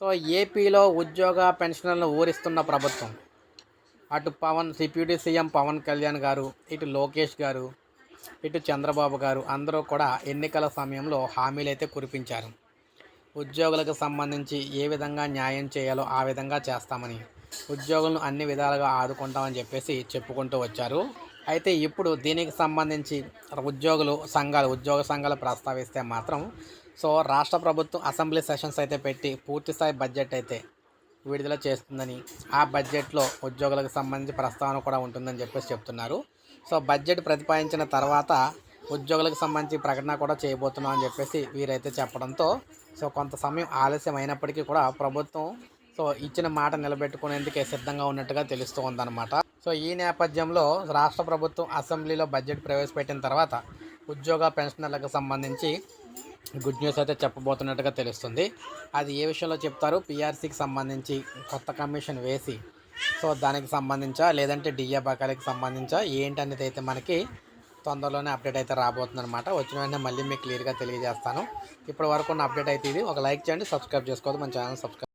So ఏపీలో ఉద్యోగ పెన్షన్లను ఊరిస్తున్న ప్రభుత్వం. అటు పవన్ డిప్యూటీ సీఎం పవన్ కళ్యాణ్ గారు ఇటు లోకేష్ గారు ఇటు చంద్రబాబు గారు అందరూ కూడా ఎన్నికల సమయంలో హామీలు అయితే కురిపించారు. ఉద్యోగులకు సంబంధించి ఏ విధంగా న్యాయం చేయాలో ఆ విధంగా చేస్తామని ఉద్యోగులను అన్ని విధాలుగా ఆదుకుంటామని చెప్పేసి చెప్పుకుంటూ వచ్చారు. అయితే ఇప్పుడు దీనికి సంబంధించి ఉద్యోగులు సంఘాలు ఉద్యోగ సంఘాలు ప్రస్తావిస్తే మాత్రం సో రాష్ట్ర ప్రభుత్వం అసెంబ్లీ సెషన్స్ అయితే పెట్టి పూర్తిస్థాయి బడ్జెట్ అయితే విడుదల చేస్తుందని ఆ బడ్జెట్లో ఉద్యోగులకు సంబంధించి ప్రస్తావన కూడా ఉంటుందని చెప్పేసి చెప్తున్నారు. సో బడ్జెట్ ప్రతిపాదించిన తర్వాత ఉద్యోగులకు సంబంధించి ప్రకటన కూడా చేయబోతున్నాం అని చెప్పేసి వీరైతే చెప్పడంతో సో కొంత సమయం ఆలస్యం అయినప్పటికీ కూడా ప్రభుత్వం సో ఇచ్చిన మాట నిలబెట్టుకునేందుకే సిద్ధంగా ఉన్నట్టుగా తెలుస్తూ ఉందన్నమాట. సో ఈ నేపథ్యంలో రాష్ట్ర ప్రభుత్వం అసెంబ్లీలో బడ్జెట్ ప్రవేశపెట్టిన తర్వాత ఉద్యోగ పెన్షనర్లకు సంబంధించి గుడ్ న్యూస్ అయితే చెప్పబోతున్నట్టుగా తెలుస్తుంది. అది ఏ విషయంలో చెప్తారు? పిఆర్సీకి సంబంధించి కొత్త కమిషన్ వేసి సో దానికి సంబంధించా? లేదంటే డిఏ బకాలకి సంబంధించా? ఏంటనేది అయితే మనకి తొందరలోనే అప్డేట్ అయితే రాబోతుంది అనమాట వచ్చిన వెంటనే మళ్ళీ మీకు క్లియర్గా తెలియజేస్తాను. ఇప్పటి వరకు ఉన్న అప్డేట్ అయితే ఇది. ఒక లైక్ చేయండి సబ్స్క్రైబ్ చేసుకోవద్దు. మన ఛానల్ సబ్స్క్రైబ్